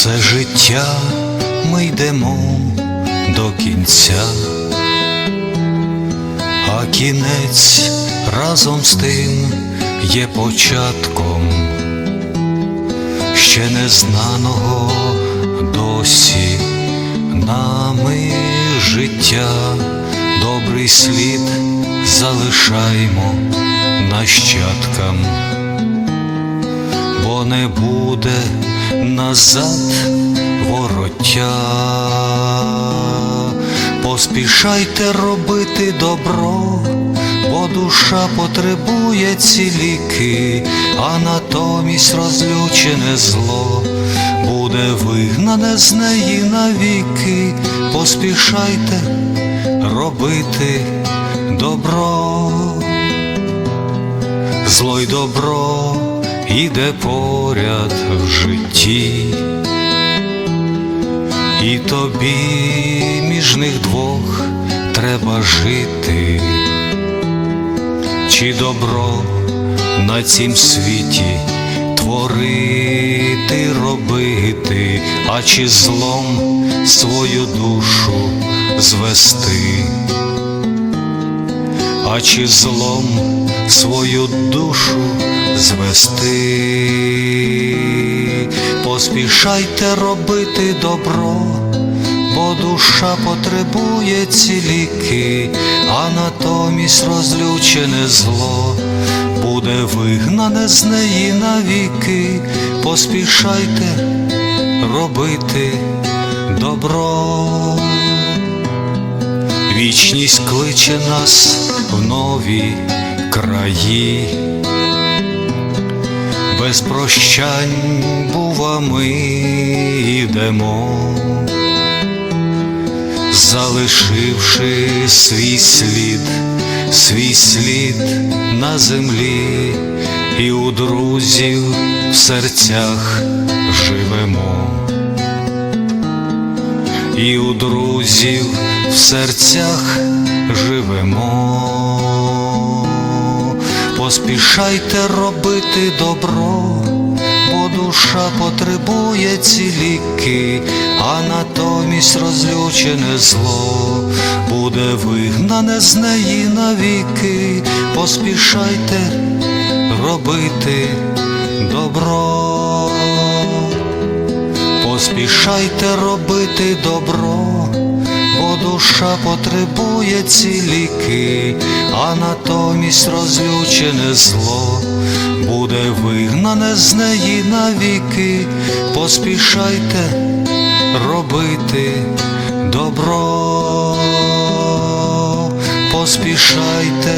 Все життя ми йдемо до кінця, а кінець разом з тим є початком ще незнаного досі. Нами життя, добрий слід залишаймо нащадкам, бо не буде назад вороття. Поспішайте робити добро, бо душа потребує ці ліки, а натомість розлючене зло буде вигнане з неї навіки. Поспішайте робити добро, зло й добро іде поряд в житті. І тобі між них двох треба жити, чи добро на цім світі творити, робити, а чи злом свою душу звести, а чи злом свою душу звести, поспішайте робити добро, бо душа потребує ці ліки, а натомість розлючене зло буде вигнане з неї навіки, поспішайте робити добро. Вічність кличе нас в нові краї, без прощань, бува, ми йдемо, залишивши свій слід, свій слід на землі, і у друзів в серцях живемо і у друзів в серцях живемо. Поспішайте робити добро, бо душа потребує ці ліки, а натомість розлючене зло буде вигнане з неї навіки. Поспішайте робити добро поспішайте робити добро, бо душа потребує ці ліки, а натомість розлючене зло буде вигнане з неї навіки, поспішайте робити добро, поспішайте